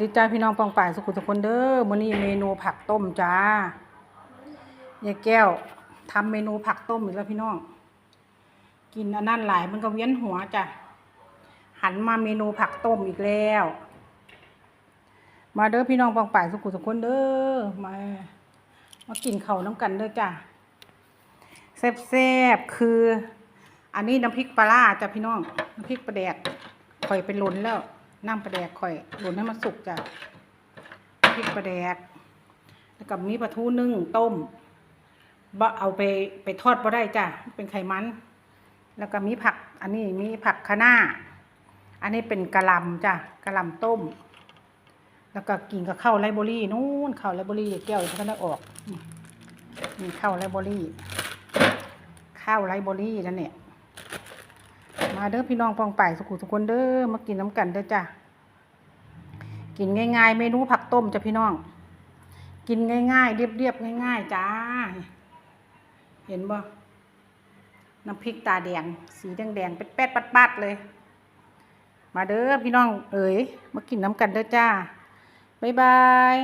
ดีจ้าพี่น้องปองป่ายสุขุทุกคนเด้อมื้อนี้เมนูผักต้มจ้ายายแก้วทำเมนูผักต้มอีกแล้วพี่น้อง กินอันนั้นหลายมันก็เวียนหัวจ้ะหันมาเมนูผักต้มอีกแล้ว มาเด้อพี่น้องปองป่ายสุขุทุกคนเด้อมามากินเข้าน้ำกันเด้อจ้ะแซ่บๆคือ อันนี้น้ำพริกปลาร้าจ้ะพี่น้องน้ำพริกปลาแดกข่อยเป็นหล้นแล้ว น้ำปลาแดกข่อยหลนให้มันสุกจ้ะพริกปลาแดก แล้วก็มีปลาทูนึ่งต้มบ่เอาไปไปทอดบ่ได้จ้ะเป็นไขมัน แล้วก็มีผัก อันนี้มีผักคะน้าอันนี้เป็นกะหล่ำจ้ะกะหล่ำต้ม แล้วก็กินกับข้าวไรเบอรี่นู่นข้าวไรเบอรี่แก้วก็ได้ออกนี่นี่ข้าวไรเบอรี่ ข้าวไรเบอรี่นั่นเนี่ย มาเด้อพี่น้องปองป่ายสุขุทุกคนเด้อมากินน้ำกันเด้อจ้ะกินง่ายๆเมนูผักต้มจ้ะพี่น้อง กินง่ายๆ เรียบๆง่าย ๆจ้า เห็นบ่น้ำพริกตาแดง สีแดงๆแป๊ดๆปัดๆเลย มาเด้อพี่น้องเอ๋ยมากินน้ำกันเด้อจ้าบ๊ายบาย